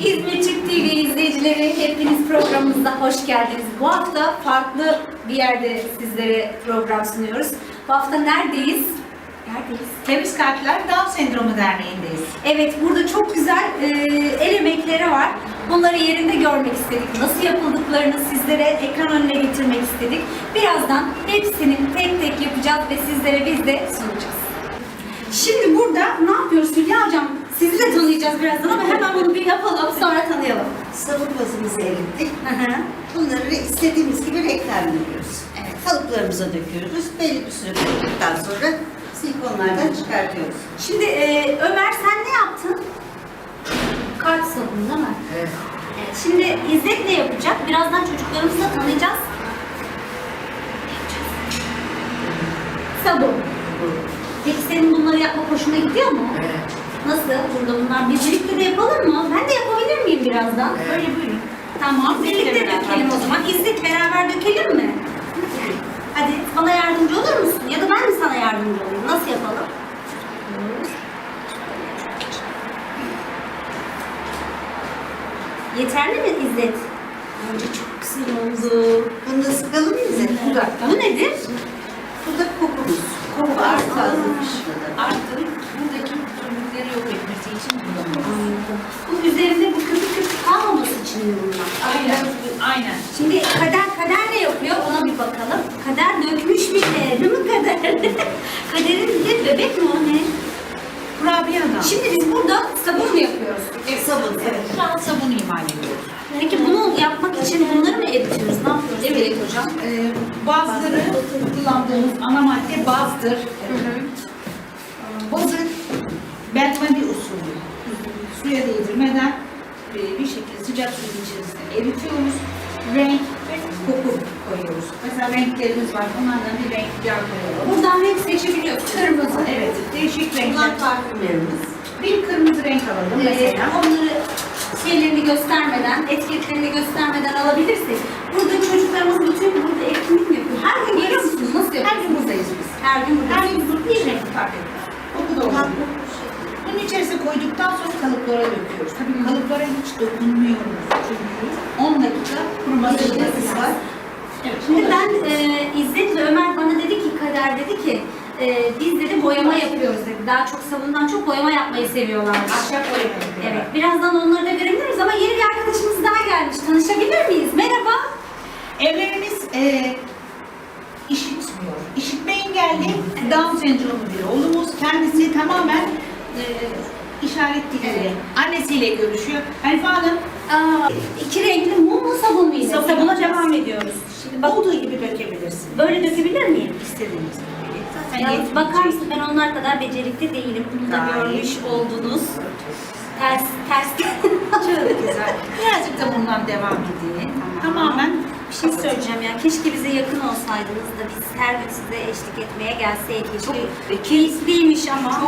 İzmir Türk TV izleyicileri hepiniz programımıza hoş geldiniz. Bu hafta farklı bir yerde sizlere program sunuyoruz. Bu hafta neredeyiz? Neredeyiz? Temiz Kalpler Down Sendromu Derneği'ndeyiz. Evet, burada çok güzel e, el emekleri var. Bunları yerinde görmek istedik. Nasıl yapıldıklarını sizlere ekran önüne getirmek istedik. Birazdan hepsini tek tek yapacağız ve sizlere biz de sunacağız. Şimdi burada ne yapıyoruz Hülya Hocam? Sizi de tanıyacağız birazdan ama hemen bunu bir yapalım sonra tanıyalım. Sabun bazımızı erittik. Bunları istediğimiz gibi renklendiriyoruz. Evet. Kalıplarımıza döküyoruz. Belli bir süre bekledikten sonra silikonlardan çıkartıyoruz. Şimdi e, Ömer sen ne yaptın? Kart sabunu değil mi? Evet. Evet, Şimdi İzzet ne yapacak? Birazdan çocuklarımızı da tanıyacağız. Sabun. Peki senin bunları yapmak hoşuna gidiyor mu? Evet. Nasıl? Burada bunlar biz birlikte de yapalım mı? Ben de yapabilir miyim birazdan? Böyle buyurun. Tamam, birlikte dökelim o zaman. İzzet beraber dökelim mi? Hadi bana yardımcı olur musun? Ya da ben mi sana yardımcı olayım? Nasıl yapalım? Yeterli mi İzzet? Bence çok güzel oldu. Bunu da sıkalım mı bize? Bu nedir? Bu da kokumuz. Koku artı azalmış. Artık buradaki kömürleri yok etmesi için kullanıyoruz. Bu üzerinde bu köpük köpük kalmaması için mi bunlar? Aynen. Aynen. Şimdi kader kader ne yapıyor ona bir bakalım. Kader dökmüş bir de değil mi kader? Kaderin bir de bebek mi o ne? Kurabiye adam. Şimdi biz burada sabun mu yapıyoruz? Sabun. Evet. Şu an sabun imal ediyoruz. Peki bunu yapmak için bunları mı eritiyoruz? Ne yapıyoruz? Evet hocam. Ee, bazıları kullandığımız ana madde bazdır. Bazı Bertmani usulü. Suya değdirmeden e, bir şekilde sıcak suyun içerisinde eritiyoruz. Renk ve koku koyuyoruz. Mesela renklerimiz var. Onlardan bir renk yağ koyalım. Buradan renk seçebiliyoruz. Kırmızı. Evet, değişik renkler. Bunlar parfümlerimiz. Bir kırmızı renk alalım Ee, mesela. onları şeylerini göstermeden, etiketlerini göstermeden alabilirsek. Burada çocuklarımız bütün burada etkinlik yapıyor? Her gün geliyor musunuz? Nasıl Her yapıyorsunuz? gün buradayız biz. Her gün burada. Her gün burada bir renk fark etmez. Koku da olur. Bunun içerisine koyduktan sonra kalıplara döküyoruz. Tabii kalıplara hiç dokunmuyoruz. Çünkü 10 dakika kuruması süresi var. Evet, Şimdi ben e, İzzet ve Ömer bana dedi ki, Kader dedi ki e, biz dedi boyama yapıyoruz dedi. Daha çok sabundan çok boyama yapmayı seviyorlar. ahşap boyama yapıyorlar. Evet, birazdan onları da görebiliriz ama yeni bir arkadaşımız daha gelmiş. Tanışabilir miyiz? Merhaba. Evlerimiz e, işitmiyor. İşitme engelli Down sendromu bir oğlumuz. Kendisi tamamen e, işaret diliyle, annesiyle görüşüyor. Hanife Hanım, Aa, iki renkli mum mu sabun mu yine? Sabun Sabuna devam ediyoruz. Şimdi bak, olduğu gibi dökebilirsin. böyle dökebilir miyim? İstediğiniz gibi. Zaten Yalnız yetmeyecek. bakar mısın ben onlar kadar becerikli değilim. Bunu da Gayet. görmüş oldunuz. Ters, ters. Çok güzel. Birazcık da bundan devam edeyim. Tamamen Bir şey söyleyeceğim ya. Keşke bize yakın olsaydınız da biz her gün size eşlik etmeye gelseydik. Çok keyifliymiş ama.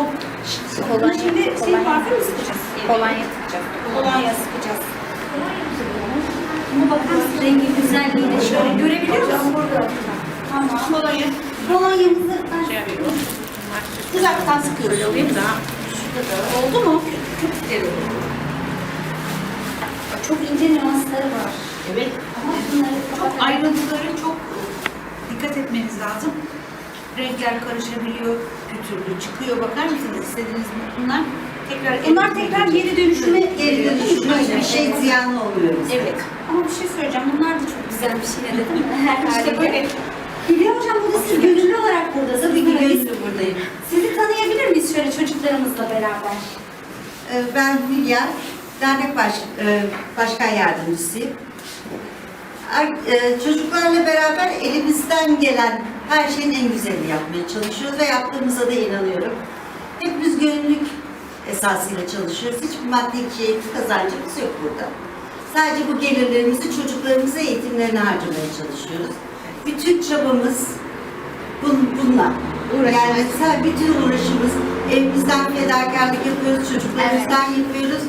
Çok Kolonya- Şimdi şey parfüm mü sıkacağız? Kolonya sıkacağız. Kolonya sıkacağız. Ama bakar mısın rengi güzelliğine şöyle görebiliyor musun? Burada. Tamam. Kolonya Kolonyamızı ben şey yapıyoruz. Uzaktan sıkıyoruz. Daha Oldu mu? Çok ince nüansları var. Evet. Çok ayrıntıları çok dikkat etmeniz lazım. Renkler karışabiliyor, pütürlü çıkıyor. Bakar mısınız istediğiniz mi? Bunlar tekrar Bunlar tekrar geri dönüşüme Geri dönüşümüz bir şey ziyanlı oluyor bize. Evet. Ama bir şey söyleyeceğim. Bunlar da çok güzel bir şey ne dedim? Her İşte haliyle. böyle. Hülya hocam burada siz gönüllü olarak buradasınız. Tabii ki Biz- gönüllü buradayım. Sizi tanıyabilir miyiz şöyle çocuklarımızla beraber? Ee, Ben Hülya, dernek baş, e, başkan yardımcısıyım. E, Çocuklarla beraber elimizden gelen her şeyin en güzelini yapmaya çalışıyoruz ve yaptığımıza da inanıyorum. Hepimiz gönüllülük esasıyla çalışıyoruz. Hiçbir maddi keyif kazancımız yok burada. Sadece bu gelirlerimizi çocuklarımıza eğitimlerine harcamaya çalışıyoruz. Bütün çabamız bun, bununla. Yani sadece bütün uğraşımız evimizden fedakarlık yapıyoruz, çocuklarımızdan yapıyoruz.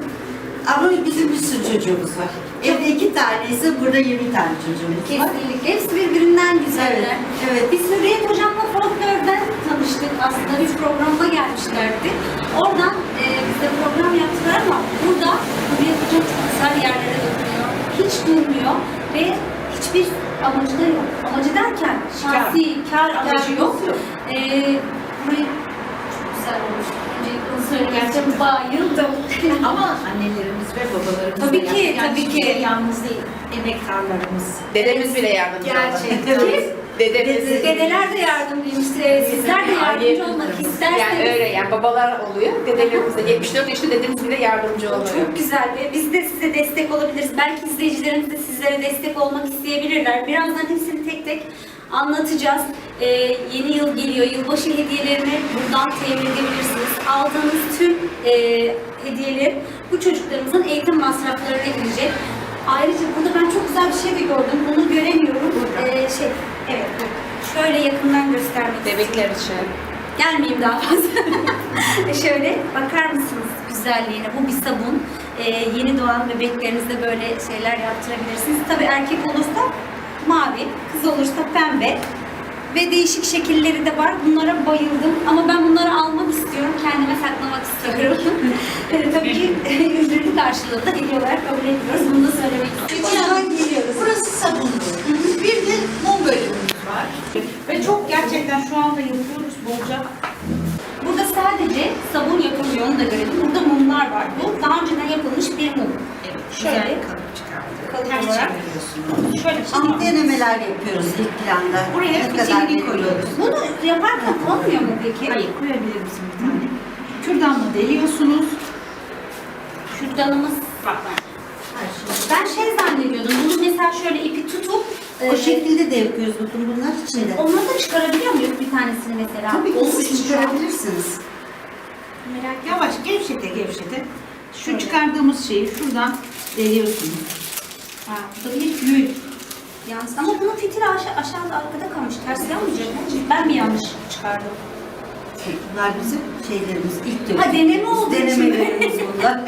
Ama bizim bir sürü çocuğumuz var. Evde iki tane ise burada 20 tane çocuğumuz var. Kesinlikle. Hepsi birbirinden güzeller. Evet, evet. Biz Hürriyet Hocam'la folklordan tanıştık aslında. Bir programa gelmişlerdi. Oradan e, biz de program Burada bunu yapacak çok güzel yerlere dokunuyor. Hiç durmuyor ve hiçbir amacı da yok. Amacı derken şahsi kar amacı yok. yok. Ee, burayı çok güzel olmuş. Onu söyleyeceğim. Bayıldım. Ama annelerimiz ve babalarımız Tabii da ki, yani tabii ki. yalnız değil, emektarlarımız. Dedemiz bile yardımcı oldu. Gerçekten. Dedemiz. Dedeler de yardımcıymış. Ee, Sizler de yardımcı olmak isterseniz. Yani öyle yani babalar oluyor. Dedelerimiz de 74 yaşında dedemiz bile yardımcı oluyor. Çok güzel ve biz de size destek olabiliriz. Belki izleyicilerimiz de sizlere destek olmak isteyebilirler. Birazdan hepsini tek tek anlatacağız. Ee, yeni yıl geliyor. Yılbaşı hediyelerini buradan temin edebilirsiniz. Aldığınız tüm e, hediyeler bu çocuklarımızın eğitim masraflarına girecek. Ayrıca burada ben çok güzel bir şey de gördüm. Bunu göremiyorum. Ee, şey, evet. Şöyle yakından göstermek. Bebekler için. Gelmeyeyim daha fazla. Şöyle bakar mısınız güzelliğine? Bu bir sabun. Ee, yeni doğan bebeklerinize böyle şeyler yaptırabilirsiniz. Tabii erkek olursa mavi, kız olursa pembe. Ve değişik şekilleri de var. Bunlara bayıldım. Ama ben bunları almak istiyorum. Kendime saklamak istiyorum. Ee, Tabii ki ücreti karşılığında hediye olarak kabul ediyoruz. Bunu da söylemek istiyorum. geliyoruz. Burası sabunlu. Bir de mum bölümümüz var. Ve çok gerçekten şu anda yapıyoruz bolca. Burada sadece sabun yapılıyor, onu da görelim. Burada mumlar var. Bu daha önceden yapılmış bir mum. Evet, Şöyle. güzel Ters olarak. Şöyle Şimdi ama denemeler yapıyoruz ilk planda. Buraya Ne kadar fitilini verimli koyuyoruz. bunu yaparken olmuyor mu peki? Hayır, koyabilir misin bir tane? Kürdanla deliyorsunuz. Kürdanımız Bak. Ben şey zannediyordum. Bunu mesela şöyle ipi tutup O e, şekilde de yapıyoruz bakın bunlar içinde. onları da çıkarabiliyor muyuz bir tanesini mesela? Tabii ki Olmuş siz mu şu an? çıkarabilirsiniz. Merak. Yavaş gevşete gevşete. Şu Şöyle. çıkardığımız şeyi şuradan deliyorsunuz. Ha, bu da bir gül. Yalnız ama bunun fitili aşağı, aşağıda arkada kalmış. Ters yanmayacak mı? Ben mi yanlış çıkardım? Bunlar bizim şeylerimiz ilk Ha, deneme için. Denemelerimiz bunlar.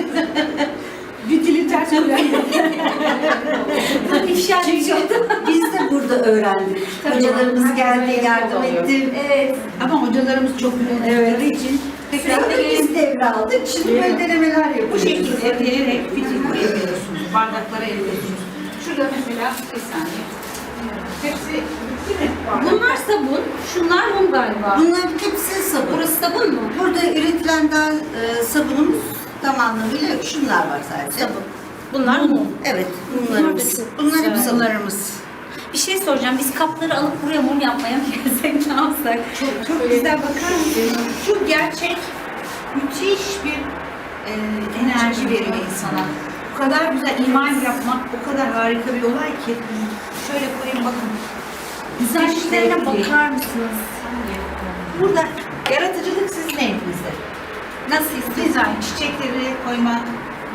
Bütülü ters İfşa edeceğim. Biz de burada öğrendik. Tabii. Hocalarımız geldi, yardım oluyor. etti. Evet. Ama hocalarımız çok bilenleri için Tekrar da biz devraldık. Şimdi böyle denemeler yapıyoruz. bu şekilde delerek fitil koyabiliyorsunuz. Bardaklara eliyorsunuz. Şurada mesela bir saniye. Hepsi. Bunlar sabun, şunlar mum galiba. Bunların hepsi sabun. Burası sabun mu? Burada üretilen daha e, sabunumuz tam anlamıyla şunlar var sadece. Sabun. Bunlar mum. Evet, bunlarımız. Bunlar hep sabun. Bunlarımız. Bir şey soracağım. Biz kapları alıp buraya mum yapmaya mı gelsek ne yapsak? Çok, çok güzel bakar mısın? Şu gerçek müthiş bir e, enerji veriyor insana. Bu kadar güzel imal yapmak o kadar harika bir olay ki. Şöyle koyayım bakın. Güzelliklerine Müthiş zevkli. bakar mısınız? Burada yaratıcılık sizin elinizde. Nasıl istiyorsun? Dizayn, çiçekleri koyma.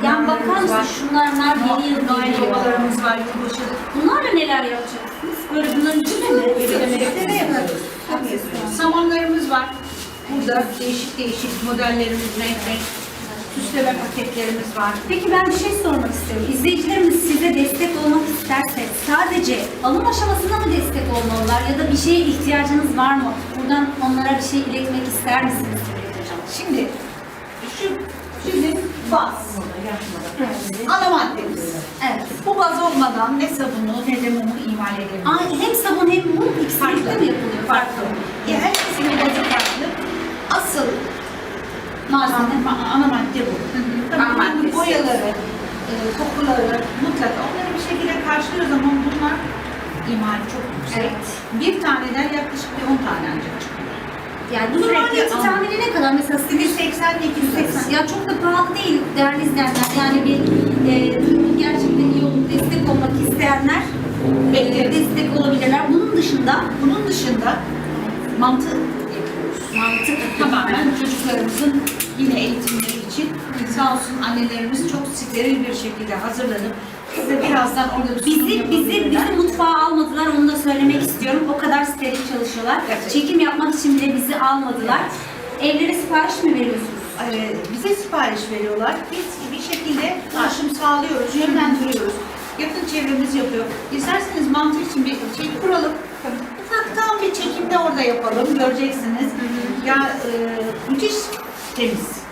Yani bakar mısın şunlar nar yeni yıl Noel geliyor. babalarımız var, yılbaşı. Bunlarla neler yapacaksınız? Böyle bunların içinde mi? Üflemeleri de yaparız. Samanlarımız var. Burada değişik değişik modellerimiz, renk renk süsleme paketlerimiz var. Peki ben bir şey sormak istiyorum. İzleyicilerimiz size destek olmak isterse sadece alım aşamasında mı destek olmalılar ya da bir şeye ihtiyacınız var mı? Buradan onlara bir şey iletmek ister misiniz? Şimdi şu şimdi baz. Ana maddemiz. Evet. Bu baz olmadan ne sabunu ne de mumu imal edebiliriz. Aa, hem sabun hem mum ikisi Farklı. birlikte mi yapılıyor? Farklı. Ya herkesin bazı farklı. Asıl Malzeme. ma- ana madde bu. Tabii Ana bunun maddesi. boyaları, e, kokuları mutlaka onları bir şekilde karşılıyoruz ama bunlar imali çok yüksek. Evet. Bir taneden yaklaşık bir 10 tane ancak çıkıyor. Yani bunun Sürekli maliyeti al. tahmini ne kadar? Mesela sizin 180 ile 280. Ya çok da pahalı değil değerli izleyenler. Yani bir e, durumun gerçekten iyi olup destek olmak isteyenler e, Bekleriz. destek olabilirler. Bunun dışında Bunun dışında mantı yapıyoruz. mantı Tamamen çocuklarımızın yine eğitimleri için sağ olsun annelerimiz çok steril bir şekilde hazırlanıp size birazdan orada Bizi, bizi, bizi mutfağa almadılar onu da söylemek istiyorum. O kadar steril çalışıyorlar. Gerçekten. Çekim yapmak için bile bizi almadılar. Evlere sipariş mi veriyorsunuz? Ee, bize sipariş veriyorlar. Biz bir şekilde ulaşım sağlıyoruz, yönlendiriyoruz. Yakın çevremiz yapıyor. İsterseniz mantı için bir şey kuralım. Ufaktan bir çekimde orada yapalım. Göreceksiniz. Ya e, müthiş temiz.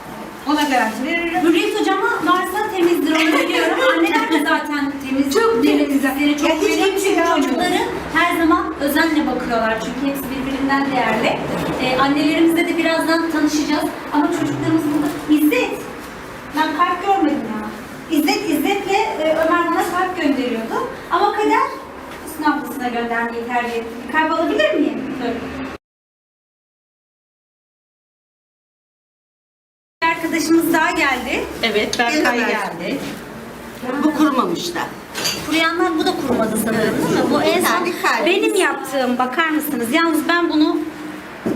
Ona garanti veririm. Hürriyet hocama varsa temizdir onu biliyorum. Anneler de zaten temiz. Çok temizlikleri çok Ya hiç Çünkü çocukları her zaman özenle bakıyorlar. Çünkü hepsi birbirinden değerli. Ee, annelerimizle de birazdan tanışacağız. Ama çocuklarımız burada. İzzet. Ben kalp görmedim ya. İzzet, İzzet'le e, Ömer bana kalp gönderiyordu. Ama Kader Hüsnü ablasına göndermeyi tercih etti. Kalp alabilir miyim? Dur. Arkadaşımız daha geldi. Evet, Berkay geldi. Bu kurumamış da. Kuruyanlar bu da kurumadı sanırım değil mi? Bu en son benim yaptığım bakar mısınız? Yalnız ben bunu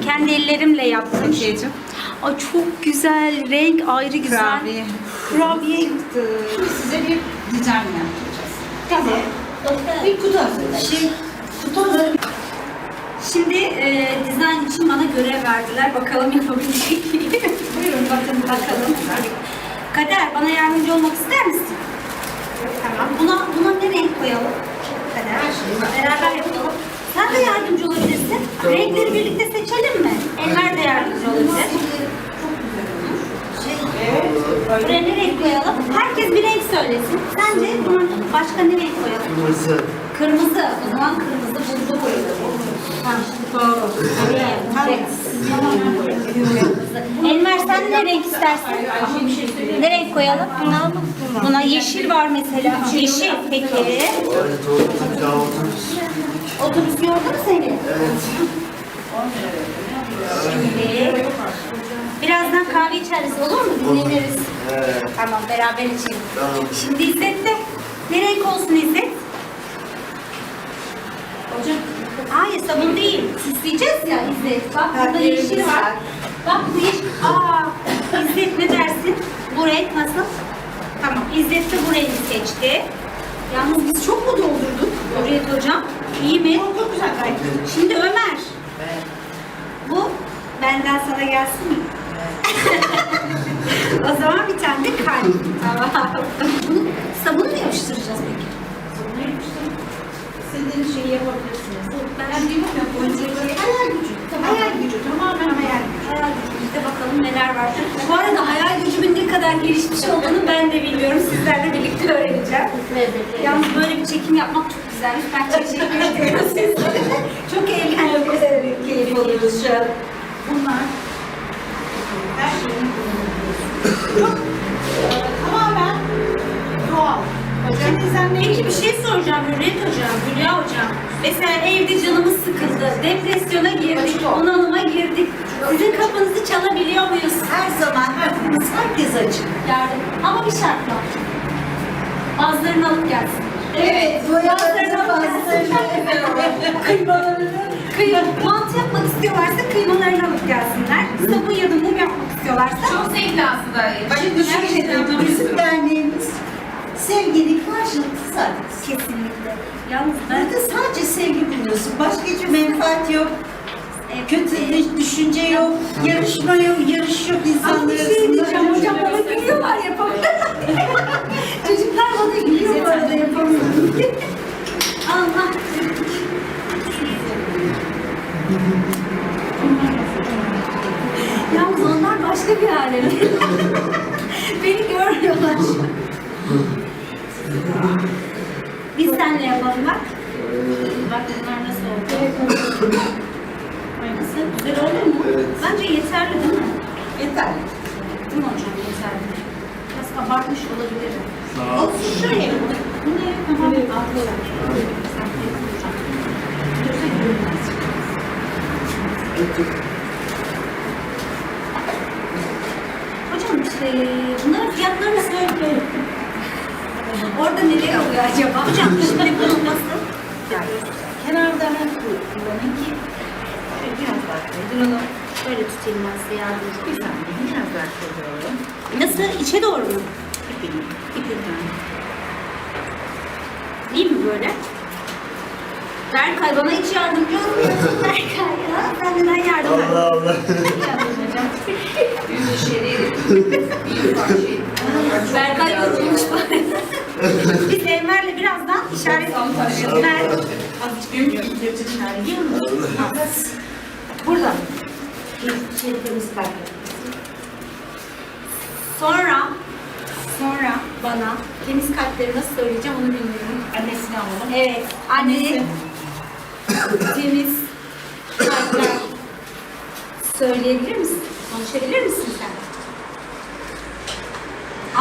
kendi ellerimle yaptım. Şeycim. Ay çok güzel, renk ayrı güzel. Kurabiye. Kurabiye. Şimdi size bir dizayn yapacağız. Tamam. Bir kutu hazırlayın. Şey, kutuları Şimdi e, dizayn için bana görev verdiler. Bakalım yapabilecek miyim? Buyurun bakın bakalım. Kader bana yardımcı olmak ister misin? Tamam. Buna, buna ne renk koyalım? Kader. Beraber yapalım. Sen de yardımcı olabilirsin. Renkleri birlikte seçelim mi? Enver de yardımcı olabilir. Buraya ne renk koyalım? Herkes bir renk söylesin. Sence buna başka ne renk koyalım? Kırmızı. Kırmızı. O zaman kırmızı burada koyalım. Enver sen ne renk istersin? Ne renk koyalım? Buna, buna yeşil var mesela. Yeşil peki. Otobüs yordu mu seni? Evet. Şimdi birazdan kahve içeriz olur mu? Dinleniriz. Evet. Tamam beraber içelim. Tamam. Şimdi İzzet de ne renk olsun İzzet? Hocam. Hayır sabun değil. Süsleyeceğiz ya İzzet. Bak burada yeşil var. Bak bu yeşil. Aa İzzet ne dersin? Bu renk nasıl? Tamam. İzzet de bu rengi seçti. Yalnız biz çok mu doldurduk? Hürriyet hocam. İyi mi? Çok güzel gayet. Şimdi Ömer. Bu benden sana gelsin mi? o zaman bir tane de kalp. Tamam. Bunu sabunu mu yapıştıracağız peki? Sabunu yapıştıralım. İstediğiniz şeyi yapabilirsiniz. Ben bilmiyorum. Hayal gücü. Hayal gücü. Tamamen hayal gücü. Hayal gücümüzde bakalım neler var. Bu arada hayal gücümün ne kadar gelişmiş olduğunu ben de bilmiyorum. Sizlerle birlikte öğreneceğim. Yalnız böyle bir çekim yapmak çok güzelmiş. Ben teşekkür ediyorum sizlere. Çok eğlenceli, keyif alıyoruz şu an. Bunlar her şeyin. Çok e, tamamen sen ne Peki bir şey soracağım Hürriyet Hocam, Hülya Hocam. Mesela evde canımız sıkıldı, depresyona girdik, bunalıma girdik. Sizin kapınızı çalabiliyor muyuz? her zaman kapımız herkes açık. Yardım. Ama bir şartla. Bazılarını alıp gelsin. Evet, Bazılarını alıp gelsin. Kıymalarını. Kıyma, mantı yapmak istiyorlarsa kıymalarını alıp gelsinler. Sabun ya da mum yapmak istiyorlarsa. Çok zevkli aslında. Şimdi şöyle bizim derneğimiz sevginin karşılıklı zaten. Kesinlikle. Yalnız ben Burada sadece sevgi buluyorsun. Başka hiçbir menfaat yok. Kötü bir düşünce yok. Yarışma yok. Yarış yok insanlar bir şey arasında. diyeceğim hocam bana gülüyorlar yapamıyorum. Çocuklar bana gülüyor bu arada yapamıyorum. Allah. Yalnız onlar başka bir alem. Beni görmüyorlar. Biz seninle yapalım bak. Bak bunlar nasıl oldu? Nasıl? Güzel oldu mu? Evet. Bence yeterli değil mi? Yeter. Değil mi hocam? Yeterli. Biraz abartmış olabilirim. Sağ ol. Olsun şöyle yapalım. Bunu tamam. Altı olarak. Sen de hocam. Yoksa görünmez. Hocam işte bunların fiyatlarını söyle. Orada neler oluyor acaba? Hocam şimdi bunun nasıl? Kenarda kullanın ki biraz daha kaydıralım. Şöyle tutayım ben size yardımcı Bir saniye biraz daha kaydıralım. Nasıl? İçe doğru mu? İpini. İpinden. İyi mi böyle? Berkay bana hiç yardımcı olmuyorsun Berkay ya. Sen neden yardım? Allah Allah. Büyük işleri. Berkay yorulmuş bari. Biz Enver'le birazdan işaret Ver. Azıcık büyük yapacak işaret. Burada. Kalp. Sonra sonra bana temiz kalpleri nasıl söyleyeceğim onu bilmiyorum. Annesini alalım. Evet, anne temiz kalpler söyleyebilir misin? Konuşabilir misin sen?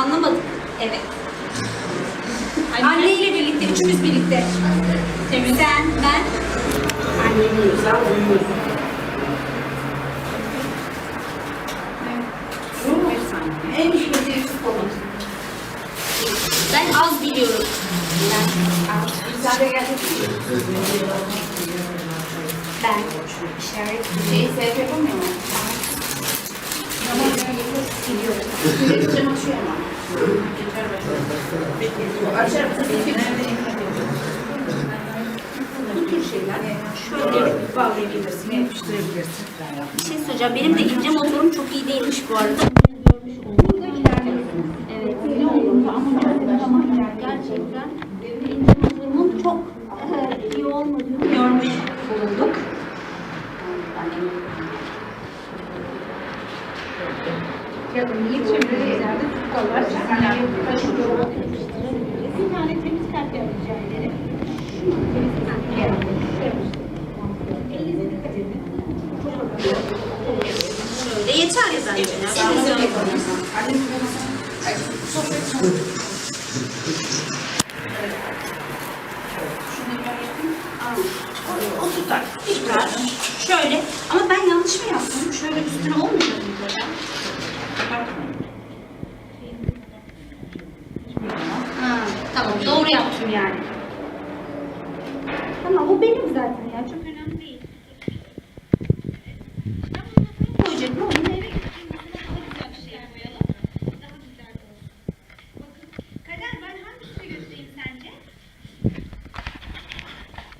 Anlamadım. Evet. Anne ile birlikte, üçümüz birlikte. Temiz. Sen, ben. Annemiyiz. En iyi becerisi konu. Ben az biliyorum. Ben az. Güzel geldi. Ben işaret Şeyi sevk yapamıyor mu? Cam açıyor ama. Geçer Açarım. Bu tür şeyler. Şöyle bağlayabilirsin, yapıştırabilirsin. Bir şey söyleyeceğim. Benim de ince motorum çok iyi değilmiş bu arada. Evet. Ne oldu ama gerçekten ince motorumun çok e, iyi olmadığını görmüş bulunduk. Yakın niye çeviririz? Yerde tutkal var. Sen taşıyor. Bir tane temiz kalp yapacağım ederim. Temiz kalp yapacağım. Elinize dikkat edin. Ya. Şöyle. Ama ben yanlış mı yaptım? Şöyle üstüne olmuyor mu böyle? Ha, tamam doğru yaptım yani. Tamam bu benim zaten ya çok önemli değil. Koyacak mı? Onu eve götüreyim. Daha güzel bir şey koyalım. Daha güzel olsun. Bakın Kader ben hangisini göstereyim sence?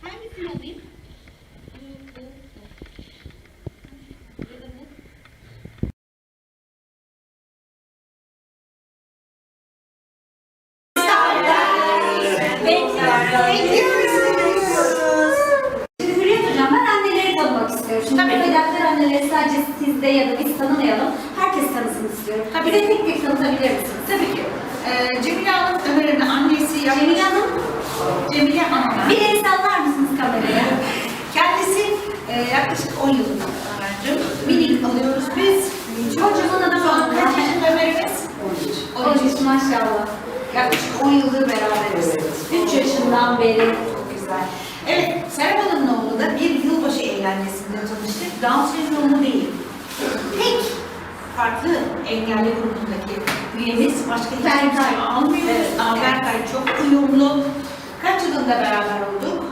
Hangisini alayım? Bu, bu, bu. Ya da bu. Şimdi Hürriyet Hocam ben anneleri tanımak istiyorum. Şimdi Tabii. Vedatlar anneleri sadece sizde ya da biz tanımayalım. Herkes tanısın istiyorum. Tabii. Bize tek tek tanıtabilir misiniz? Tabii ki. Ee, Cemile Hanım Ömer'in annesi yapmış. Cemile Hanım, Cemile Hanım. bir el sallar mısınız kameraya? Kendisi e, yaklaşık 10 yılında öğrencim. Minik alıyoruz biz. Kocaman adam Şu an oldu. kaç yaşında Ömer'imiz? 13. 13 maşallah. Yaklaşık 10 yıldır beraberiz. 3 yaşından beri. Çok güzel. Evet, Serap Hanım'ın oğlu da bir yılbaşı eğlencesinde tanıştık. Down sendromu değil. Tek farklı engelli grubundaki üyemiz başka hiç Berkay. kimse almıyoruz. Evet. Berkay çok uyumlu. Kaç yılında beraber olduk?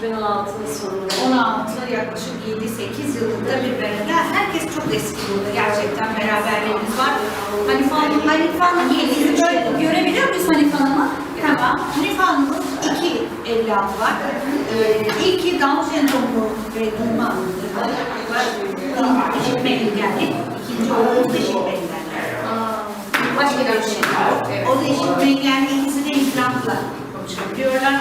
2016 sonunda. 16 yaklaşık 7-8 yılında bir beraber. Herkes çok eski burada. Gerçekten beraberliğimiz var. Hanife Hanım, Hanife Hanım yedi, Sizi üç böyle görebiliyor muyuz Hanife Hanım'ı? Tamam. Hanife Hanım'ın iki evladı var. Ee, ilki Down sendromlu ve duyma işitme engelli. İkinci oğlumuz da işitme engelli. Başka bir şey yok. O da işitme engelli. İkisi de implantla konuşabiliyorlar.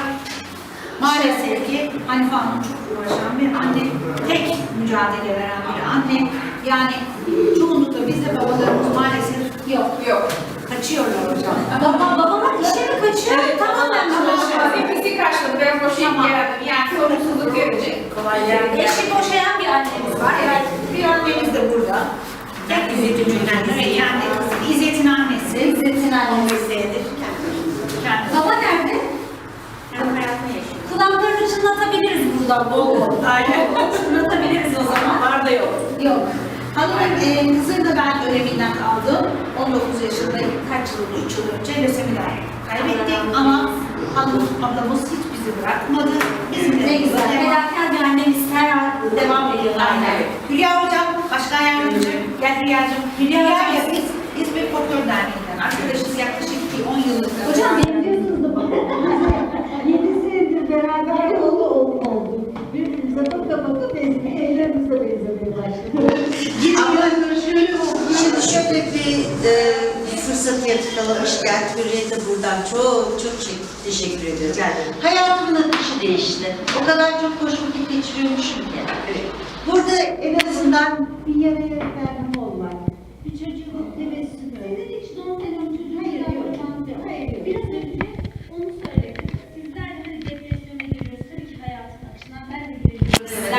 Maalesef ki Hanife Hanım çok uğraşan bir anne, tek mücadele veren bir anne. Yani çoğunlukla biz de babalarımız maalesef yok, yok. Kaçıyorlar hocam. Baba, babamın işe mi kaçıyor? Tamamen Ama mi? hepsi karşıladı. Ben boşayıp Tamam. geldim. Yani sorumsuzluk görecek. Kolay gelsin. Eşi boşayan bir annemiz var. Evet, bir annemiz de burada. Tek İzzet'in yani İzzet'in annesi. İzzet'in annesi. Kendisi. Baba nerede? Kulaklarını çınlatabiliriz buradan bol bol. Aynen. Çınlatabiliriz o zaman. Var da yok. Yok. Hanımın e, kızını da ben ölevinden aldım. 19 yaşında kaç yıl, 3 yıl önce lösemiden kaybettik ama hanım ablamız hiç bizi bırakmadı. Bizim de Ne güzel. Fedakar bir annemiz her an devam ediyor. Aynen. Hülya Hocam, başkan yardımcı. Gel Hülya'cığım. Hülya Hülya Hocam, bir folklor derneğinden. Arkadaşız yaklaşık bir 10 yıllık. Hocam da bana. Yedi senedir beraber oldu oldu. Birbirimize baka baka benzemeye, evlerimize benzemeye başladık. Şimdi şöyle bir e, fırsat yakalamışken Hürriyet'e buradan çok çok teşekkür ediyorum. Hayatımın akışı değişti. O kadar çok hoş vakit geçiriyormuşum ki. Burada en azından Bir yere efendim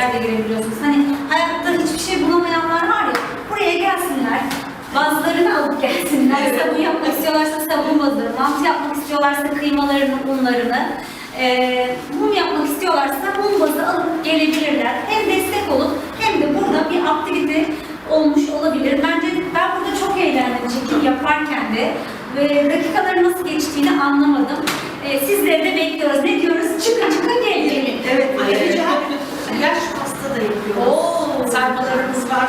şeyler de girebiliyorsunuz. Hani hayatta hiçbir şey bulamayanlar var ya, buraya gelsinler, bazılarını alıp gelsinler. Evet. Sabun yapmak istiyorlarsa sabun bazı, mantı yapmak istiyorlarsa kıymalarını, unlarını, e, mum yapmak istiyorlarsa mum bazı alıp gelebilirler. Hem destek olup hem de burada bir aktivite olmuş olabilir. Bence ben burada çok eğlendim çekim yaparken de ve dakikaların nasıl geçtiğini anlamadım. E, sizleri de bekliyoruz. Ne diyoruz? Çıkın çıkın gelin. Evet. Evet yaş pasta da yapıyoruz. Oo. Sarmalarımız var,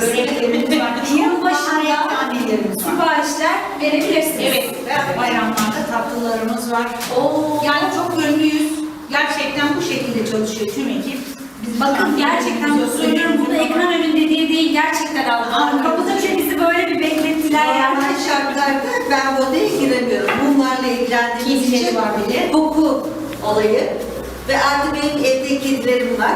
böreklerimiz var. Yılbaşında annelerimiz var. siparişler verebilirsiniz. Evet, ve bayramlarda tatlılarımız var. Oo. Yani çok ünlüyüz. Gerçekten bu şekilde çalışıyor tüm ekip. Biz Bakın gerçekten söylüyorum burada ekran önünde diye değil gerçekten aldım. Kapıda bile bizi böyle bir beklettiler yani. Normal şartlarda ben bu odaya giremiyorum. Bunlarla ilgilendiğimiz için var bir de. koku olayı ve artık benim evde kedilerim var.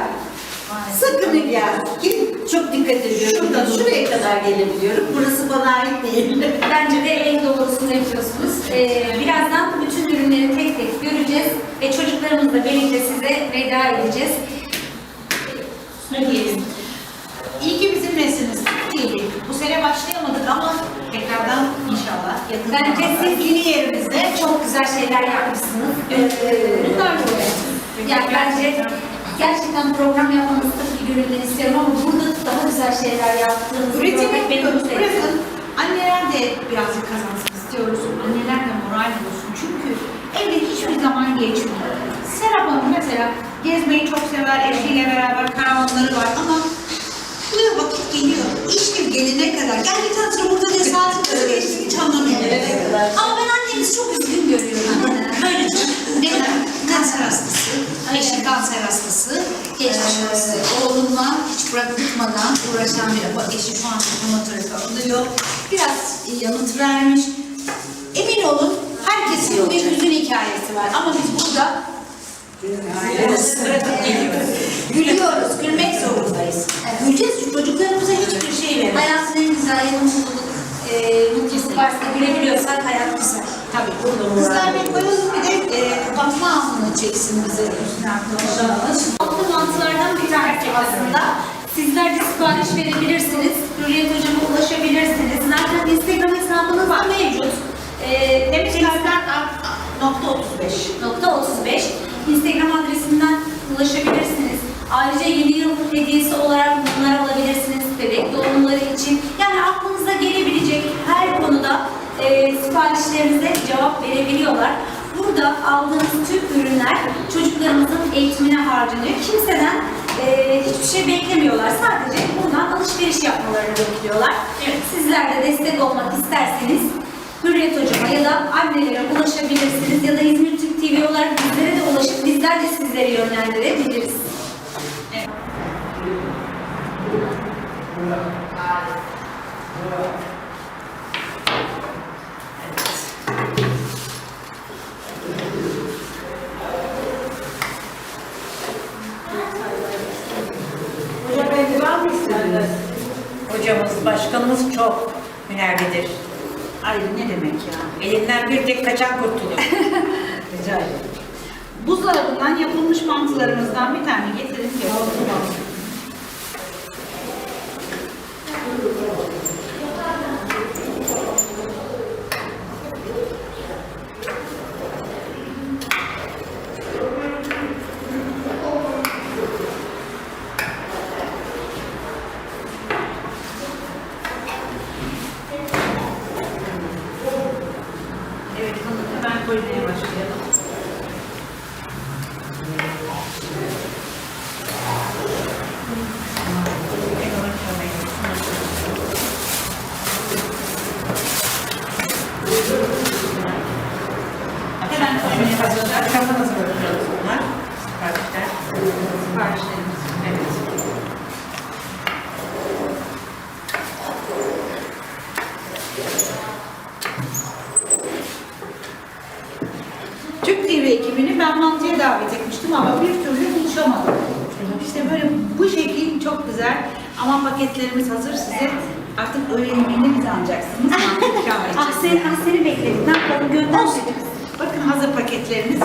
Sakın ya. Ki çok dikkat ediyorum. Şurada. Şuraya kadar gelebiliyorum. Burası bana ait değil. Bence de en doğrusunu yapıyorsunuz. Ee, birazdan bütün ürünleri tek tek göreceğiz ve çocuklarımızla birlikte size veda edeceğiz. Ne diyelim? İyi ki bizimlesiniz. Değil. Bu sene başlayamadık ama tekrardan inşallah yakın Bence zamanda siz yeni yerimizde çok güzel şeyler yapmışsınız. Ee, Bunlar da öyle. Yani bence gerçekten program yapmanızı tabii ki gönülden ama burada daha güzel şeyler yaptığınızı Üretim görmek beni yapıyoruz. mutlu ediyor. Bırakın anneler de birazcık kazansın istiyoruz. Anneler de moral olsun. Çünkü evde hiçbir zaman geçmiyor. Serap Hanım mesela gezmeyi çok sever. Eşiyle beraber karavanları var ama buraya vakit geliyor. İşte gelene kadar. Geldikten sonra burada ne saati nasıl geçtiğini hiç anlamıyorum. Ama ben annemizi çok üzgün görüyorum. Böyle çok. Neden? Kanser hastası. Eşi kanser hastası. Geçmiş olsun. Oğlumla hiç bırakmadan uğraşan biri. Bak eşi şu an psikomoterapi alıyor. Biraz yanıt vermiş. Emin olun herkesin bir hüzün hikayesi var. Ama biz burada Gülüyoruz, gülmek zorundayız. Güleceğiz çünkü çocuklarımıza hiçbir şey vermez. Hayatın en güzel yanı mutluluk. E, mutluluk varsa gülebiliyorsak hayat güzel. Tabii burada Kızlar bir koyalım bir de e, kapatma anını çeksin bize arkadaşlarımız. Altı mantılardan bir tanesi aslında. Sizler de sipariş verebilirsiniz. Hürriyet Hocam'a ulaşabilirsiniz. Zaten Instagram hesabınız da mevcut. Kalpler nokta 35. nokta 35 Instagram adresinden ulaşabilirsiniz. Ayrıca yeni yıl hediyesi olarak bunlar alabilirsiniz bebek doğumları için. Yani aklınıza gelebilecek her konuda e, siparişlerinize cevap verebiliyorlar. Burada aldığınız tüm ürünler çocuklarımızın eğitimine harcanıyor. Kimseden e, hiçbir şey beklemiyorlar. Sadece buradan alışveriş yapmalarını bekliyorlar. Sizler de destek olmak isterseniz Hürriyet Hocama ya da annelere ulaşabilirsiniz ya da İzmir Türk TV olarak bizlere de ulaşıp bizler de sizleri yönlendirebiliriz. Hocam Canımız. Ah seni bekledik. Ne yapalım gönder. Bakın hazır paketlerimiz.